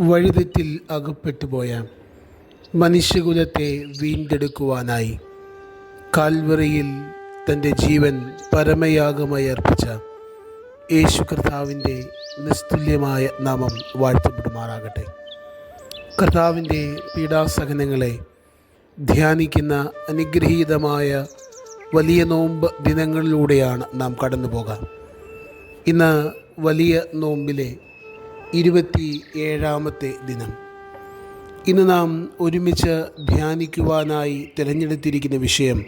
വഴിതെറ്റിൽ അകപ്പെട്ടുപോയ മനുഷ്യകുലത്തെ വീണ്ടെടുക്കുവാനായി കാൽവറിയിൽ തന്റെ ജീവൻ പരമയാഗമായി അർപ്പിച്ച യേശു കർത്താവിന്റെ നിസ്തുല്യമായ നാമം വാഴ്ത്തപ്പെടുമാറാകട്ടെ. കർത്താവിന്റെ പീഡാസഹനങ്ങളെ ധ്യാനിക്കുന്ന അനുഗ്രഹീതമായ വലിയ നോമ്പ് ദിനങ്ങളിലൂടെയാണ് നാം കടന്നു പോകാം ഇന്ന് വലിയ നോമ്പിലെ ഇരുപത്തി ഏഴാമത്തെ ദിനം. ഇന്ന് നാം ഒരുമിച്ച് ധ്യാനിക്കുവാനായി തിരഞ്ഞെടുത്തിരിക്കുന്ന വിഷയം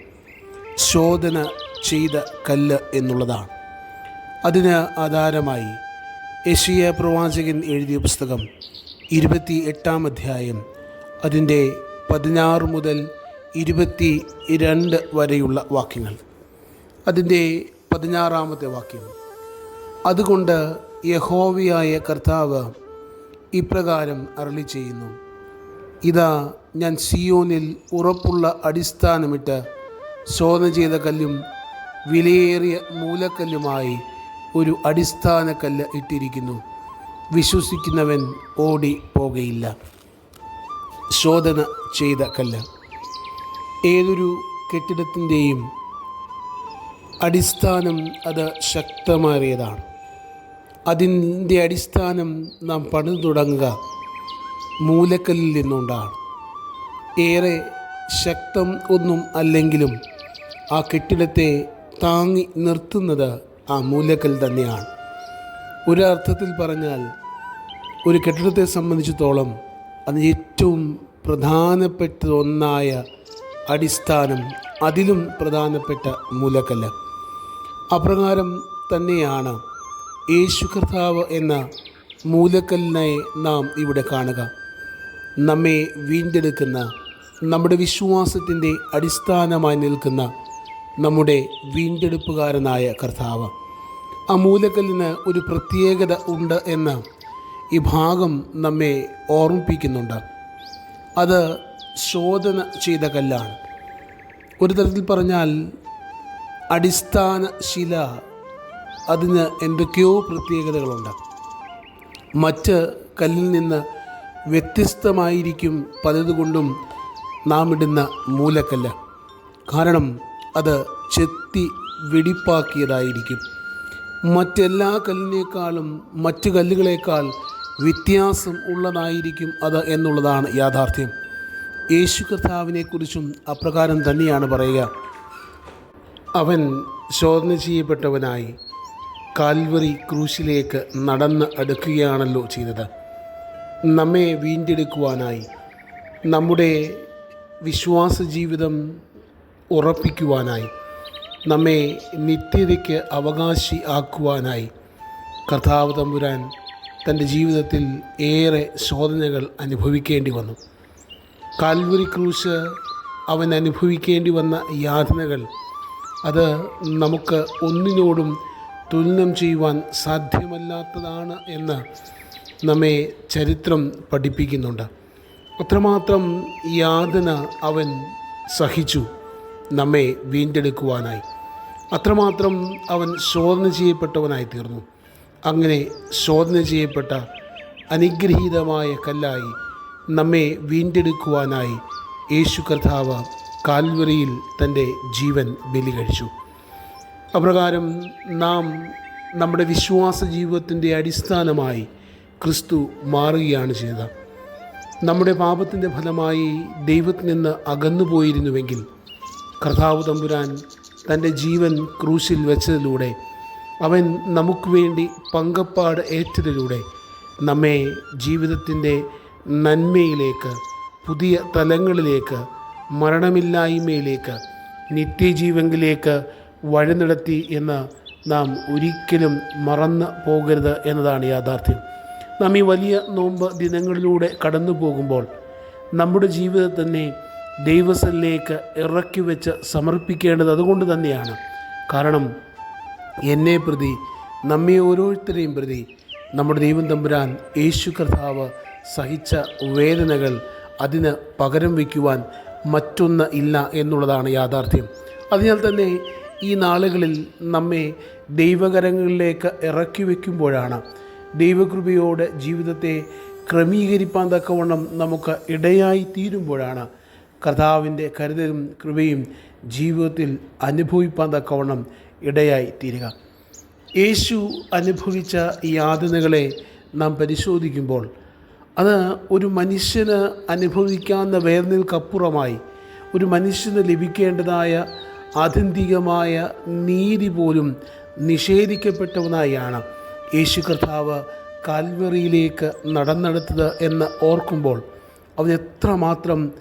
ശോധന ചെയ്ത കല്ല് എന്നുള്ളതാണ്. അതിന് ആധാരമായി യശിയ പ്രവാചകൻ എഴുതിയ പുസ്തകം ഇരുപത്തി എട്ടാം അധ്യായം അതിന്റെ പതിനാറ് മുതൽ ഇരുപത്തി രണ്ട് വരെയുള്ള വാക്യങ്ങൾ. അതിന്റെ പതിനാറാമത്തെ വാക്യം അതുകൊണ്ട് യഹോവിയായ കർത്താവ് ഇപ്രകാരം അരളി ചെയ്യുന്നു ഇതാ ഞാൻ സിയോനിൽ ഉറപ്പുള്ള അടിസ്ഥാനമിട്ട് ശോധന ചെയ്ത കല്ലും വിലയേറിയ മൂലക്കല്ലുമായി ഒരു അടിസ്ഥാന കല്ല് ഇട്ടിരിക്കുന്നു. വിശ്വസിക്കുന്നവൻ ഓടി പോകയില്ല ശോധന ചെയ്ത കല്ല്. ഏതൊരു കെട്ടിടത്തിന്റെയും അടിസ്ഥാനം അത് ശക്തമേറിയതാണ്. അതിന്റെ അടിസ്ഥാനം നാം പണിതു തുടങ്ങുക. മൂലക്കല്ലിൽ നിന്നുകൊണ്ടാണ് ഏറെ ശക്തം ഒന്നും അല്ലെങ്കിലും ആ കെട്ടിടത്തെ താങ്ങി നിർത്തുന്നത് ആ മൂലക്കൽ തന്നെയാണ്. ഒരർത്ഥത്തിൽ പറഞ്ഞാൽ ഒരു കെട്ടിടത്തെ സംബന്ധിച്ചിടത്തോളം അത് ഏറ്റവും പ്രധാനപ്പെട്ട ഒന്നായ അടിസ്ഥാനം അതിലും പ്രധാനപ്പെട്ട മൂലക്കല്ല്. അപ്രകാരം തന്നെയാണ് യേശു കർത്താവ് എന്ന മൂലക്കല്ലിനെ നാം ഇവിടെ കാണുക. നമ്മെ വീണ്ടെടുക്കുന്ന നമ്മുടെ വിശ്വാസത്തിന്റെ അടിസ്ഥാനമായി നിൽക്കുന്ന നമ്മുടെ വീണ്ടെടുപ്പുകാരനായ കർത്താവ്. ആ മൂലക്കല്ലിന് ഒരു പ്രത്യേകത ഉണ്ട് എന്ന് ഈ ഭാഗം നമ്മെ ഓർമ്മിപ്പിക്കുന്നുണ്ട്. അത് ശോധന ചെയ്ത കല്ലാണ്. ഒരു തരത്തിൽ പറഞ്ഞാൽ അടിസ്ഥാന ശില അതിന് എന്തൊക്കെയോ പ്രത്യേകതകളുണ്ട്. മറ്റ് കല്ലിൽ നിന്ന് വ്യത്യസ്തമായിരിക്കും പലതുകൊണ്ടും നാം ഇടുന്ന മൂലക്കല്ല്. കാരണം അത് ചെത്തി വെടിപ്പാക്കിയതായിരിക്കും. മറ്റെല്ലാ കല്ലിനേക്കാളും മറ്റു കല്ലുകളേക്കാൾ വ്യത്യാസം ഉള്ളതായിരിക്കും അത് എന്നുള്ളതാണ് യാഥാർത്ഥ്യം. യേശു കർത്താവിനെക്കുറിച്ചും അപ്രകാരം തന്നെയാണ് പറയുക. അവൻ ശോധന ചെയ്യപ്പെട്ടവനായി. കാൽവറി ക്രൂശിലേക്ക് നടന്ന് അടുക്കുകയാണല്ലോ ചെയ്തത്. നമ്മെ വീണ്ടെടുക്കുവാനായി നമ്മുടെ വിശ്വാസ ജീവിതം ഉറപ്പിക്കുവാനായി നമ്മെ നിത്യതയ്ക്ക് അവകാശി ആക്കുവാനായി കർത്താവ് തമ്പുരാൻ തന്റെ ജീവിതത്തിൽ ഏറെ ശോധനകൾ അനുഭവിക്കേണ്ടി വന്നു. കാൽവരി ക്രൂശ് അവൻ അനുഭവിക്കേണ്ടി വന്ന യാതനകൾ അത് നമുക്ക് ഒന്നിനോടും തുലനം ചെയ്യുവാൻ സാധ്യമല്ലാത്തതാണ് എന്ന് നമ്മെ ചരിത്രം പഠിപ്പിക്കുന്നുണ്ട്. അത്രമാത്രം യാതന അവൻ സഹിച്ചു നമ്മെ വീണ്ടെടുക്കുവാനായി. അത്രമാത്രം അവൻ ശോധന ചെയ്യപ്പെട്ടവനായി തീർന്നു. അങ്ങനെ ശോധന ചെയ്യപ്പെട്ട അനുഗ്രഹീതമായ കല്ലായി നമ്മെ വീണ്ടെടുക്കുവാനായി യേശു കർത്താവ് കാൽവറിയിൽ തന്റെ ജീവൻ ബലി കഴിച്ചു അപ്രകാരം നാം നമ്മുടെ വിശ്വാസ ജീവിതത്തിന്റെ അടിസ്ഥാനമായി ക്രിസ്തു മാറുകയാണ് ചെയ്തത്. നമ്മുടെ പാപത്തിന്റെ ഫലമായി ദൈവത്തിൽ നിന്ന് അകന്നു പോയിരുന്നുവെങ്കിൽ കർത്താവ് തമ്പുരാൻ തന്റെ ജീവൻ ക്രൂശിൽ വെച്ചതിലൂടെ അവൻ നമുക്ക് വേണ്ടി പങ്കപ്പാട് ഏറ്റതിലൂടെ നമ്മെ ജീവിതത്തിന്റെ നന്മയിലേക്ക് പുതിയ തലങ്ങളിലേക്ക് മരണമില്ലായ്മയിലേക്ക് നിത്യജീവങ്കിലേക്ക് വഴി നടത്തി എന്ന് നാം ഒരിക്കലും മറന്നു പോകരുത് എന്നതാണ് യാഥാർത്ഥ്യം. നാം ഈ വലിയ നോമ്പ് ദിനങ്ങളിലൂടെ കടന്നു പോകുമ്പോൾ നമ്മുടെ ജീവിതത്തിനെ ദൈവസലിലേക്ക് ഇറക്കി വെച്ച് സമർപ്പിക്കേണ്ടത് അതുകൊണ്ട് തന്നെയാണ്. കാരണം എന്നെ പ്രതി നമ്മെ ഓരോരുത്തരെയും പ്രതി നമ്മുടെ ദൈവം തമ്പുരാൻ യേശു കർത്താവ് സഹിച്ച വേദനകൾ അതിന് പകരം വയ്ക്കുവാൻ മറ്റൊന്ന് ഇല്ല എന്നുള്ളതാണ് യാഥാർത്ഥ്യം. അതിനാൽ തന്നെ ഈ നാളുകളിൽ നമ്മെ ദൈവകരങ്ങളിലേക്ക് ഇറക്കി വയ്ക്കുമ്പോഴാണ് ദൈവകൃപയോടെ ജീവിതത്തെ ക്രമീകരിപ്പാൻ തക്കവണ്ണം നമുക്ക് ഇടയായി തീരുമ്പോഴാണ് കർത്താവിന്റെ കരുതലും കൃപയും ജീവിതത്തിൽ അനുഭവിപ്പാൻ തക്കവണ്ണം ഇടയായി തീരുക. യേശു അനുഭവിച്ച ഈ യാതനകളെ നാം പരിശോധിക്കുമ്പോൾ അത് ഒരു മനുഷ്യന് അനുഭവിക്കാവുന്ന വേദനകൾക്കപ്പുറമായി ഒരു മനുഷ്യന് ലഭിക്കേണ്ടതായ ആത്യന്തികമായ നീതി പോലും നിഷേധിക്കപ്പെട്ടവനായാണ്. യേശു കർത്താവ് കാൽവറിയിലേക്ക് നടന്നെടുത്തത് എന്ന് ഓർക്കുമ്പോൾ അവൻ എത്രമാത്രം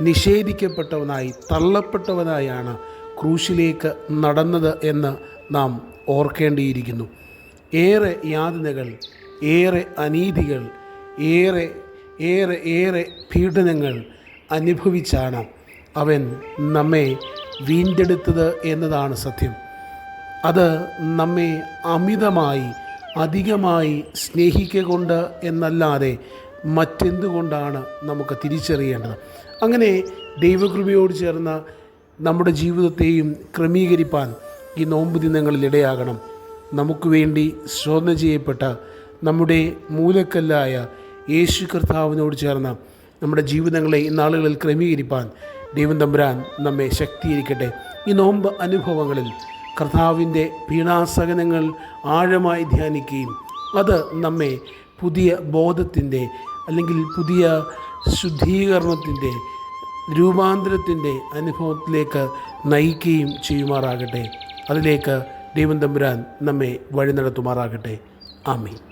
നിഷേധിക്കപ്പെട്ടവനായി തള്ളപ്പെട്ടവനായാണ് ക്രൂശിലേക്ക് നടന്നത് എന്ന് നാം ഓർക്കേണ്ടിയിരിക്കുന്നു. ഏറെ യാതനകൾ ഏറെ അനീതികൾ ഏറെ ഏറെ ഏറെ പീഡനങ്ങൾ അനുഭവിച്ചാണ് അവൻ നമ്മെ വീണ്ടെടുത്തത് എന്നതാണ് സത്യം. അത് നമ്മെ അമിതമായി അധികമായി സ്നേഹിക്കൊണ്ട് എന്നല്ലാതെ മറ്റെന്തുകൊണ്ടാണ് നമുക്ക് തിരിച്ചറിയേണ്ടത്? അങ്ങനെ ദൈവകൃപയോട് ചേർന്ന നമ്മുടെ ജീവിതത്തെയും ക്രമീകരിപ്പാൻ ഈ നോമ്പ് ദിനങ്ങളിൽ ഇടയാകണം. നമുക്ക് വേണ്ടി ശോധന ചെയ്യപ്പെട്ട നമ്മുടെ മൂലക്കല്ലായ യേശു കർത്താവിനോട് ചേർന്ന നമ്മുടെ ജീവിതങ്ങളെ ഇന്നാളുകളിൽ ക്രമീകരിപ്പാൻ ദൈവം തമ്പുരാൻ നമ്മെ ശക്തീകരിക്കട്ടെ. ഈ നോമ്പ് അനുഭവങ്ങളിൽ കർത്താവിന്റെ പീണാസകനങ്ങൾ ആഴമായി ധ്യാനിക്കുകയും അത് നമ്മെ പുതിയ ബോധത്തിന്റെ അല്ലെങ്കിൽ പുതിയ ശുദ്ധീകരണത്തിന്റെ രൂപാന്തരത്തിന്റെ അനുഭവത്തിലേക്ക് നയിക്കുകയും ചെയ്യുമാറാകട്ടെ. അതിലേക്ക് ദൈവം തമ്പുരാൻ നമ്മെ വഴി നടത്തുമാറാകട്ടെ. ആമീൻ.